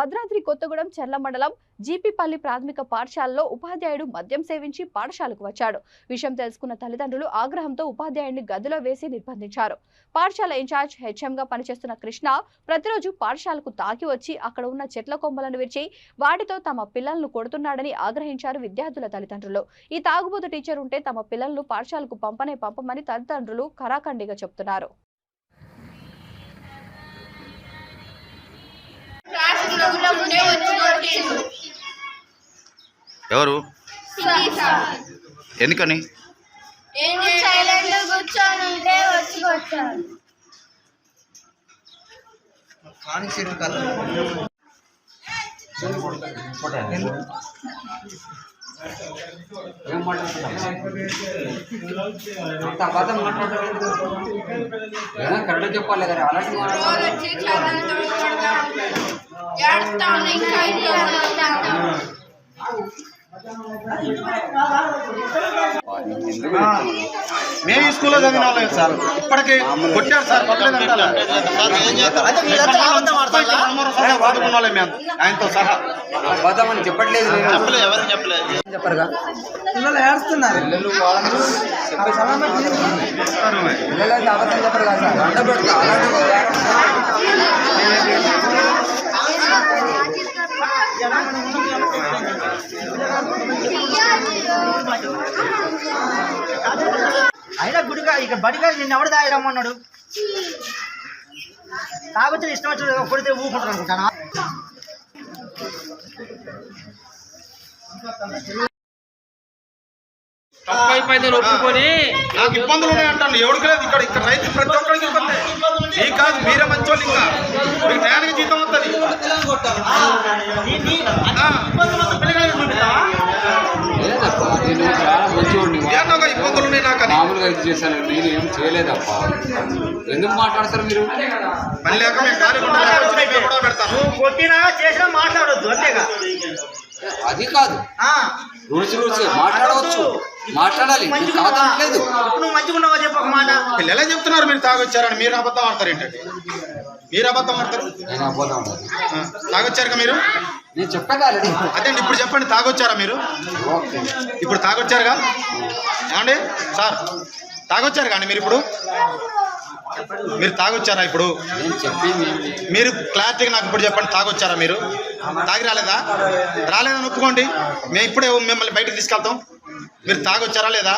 భద్రాద్రి కొత్తగూడెం చెర్ల మండలం జీపీపల్లి ప్రాథమిక పాఠశాలలో ఉపాధ్యాయుడు మద్యం సేవించి పాఠశాలకు వచ్చాడు. విషయం తెలుసుకున్న తల్లిదండ్రులు ఆగ్రహంతో ఉపాధ్యాయుడిని గదిలో వేసి నిర్బంధించారు. పాఠశాల ఇన్ఛార్జ్ హెచ్ఎం గా పనిచేస్తున్న కృష్ణ ప్రతిరోజు పాఠశాలకు తాకి వచ్చి అక్కడ ఉన్న చెట్ల కొమ్మలను విరిచి వాటితో తమ పిల్లలను కొడుతున్నాడని ఆగ్రహించారు విద్యార్థుల తల్లిదండ్రులు. ఈ తాగుబోతు టీచర్ ఉంటే తమ పిల్లలను పాఠశాలకు పంపనే పంపమని తల్లిదండ్రులు కరాఖండిగా చెబుతున్నారు ఎవరు? ఎందుకని? ఏం అంత అబద్ధం మాట్లాడలేదు కరెక్ట్ చెప్పాలి కదా అలాంటి మేము ఈ స్కూల్లో చదివిన వాళ్ళే సార్. ఇప్పటికి కొట్టారు సార్ కొట్టలేదంటారా వాడుకున్న వాళ్ళే మేము ఆయనతో సహా. అని చెప్పట్లేదు చెప్పరుగా? పిల్లలు ఏడుస్తున్నారు. పిల్లలు వాళ్ళని పిల్లలు అయితే అబద్ధం చెప్పరు కదా సార్ అయినా గుడిగా ఇక బడిగా నిన్ను ఎవడు తాగడమన్నాడు తాగొచ్చిన ఇష్టం వచ్చిన కొడితే ఊకుంటారు అనుకుంటానా? నాకు ఇబ్బందులు ఉన్నాయి అంటాను. ఎవరికి లేదు ఇక్కడ. ఇక్కడ రైతు ప్రతి ఒక్కరికి ఇబ్బంది. ఈ కాదు మీరే మంచోళ్ళు ఇంకా. మీకు టయానికి జీతం వస్తుంది. మామూలుగా ఇది చేశాను నేను ఏం చేయలేదప్పా. ఎందుకు మాట్లాడతారు మీరు? అది కాదు. ఆ, రూల్స్ రూల్స్ మాట్లాడవచ్చు. మాట్లాడాలి. ఇప్పుడు నువ్వు మంచిగా ఉన్నావా చెప్పు ఒక మాట. పిల్లలే చెప్తున్నారు మీరు తాగొచ్చారని? మీరు అబద్ధం ఆడతారు ఏంటంటే మీరు అబద్ధం ఆడతారు? నేను అబద్ధం ఆడాలి. ఆ, తాగొచ్చారుగా మీరు? నేను చెప్పాను ఆల్రెడీ అదే ఇప్పుడు చెప్పండి తాగొచ్చారా మీరు? ఓకే. ఇప్పుడు తాగొచ్చారుగా? ఏమండి? సార్ తాగొచ్చారు కానీ మీరు ఇప్పుడు? మీరు తాగొచ్చారా ఇప్పుడు? మీరు క్లారిటీగా నాకు ఇప్పుడు చెప్పండి తాగొచ్చారా మీరు? తాగి రాలేదా? రాలేదని ఒప్పుకోండి. మేము ఇప్పుడే మిమ్మల్ని బయటకు తీసుకెళ్తాం. మీరు తాగొచ్చారా లేదా?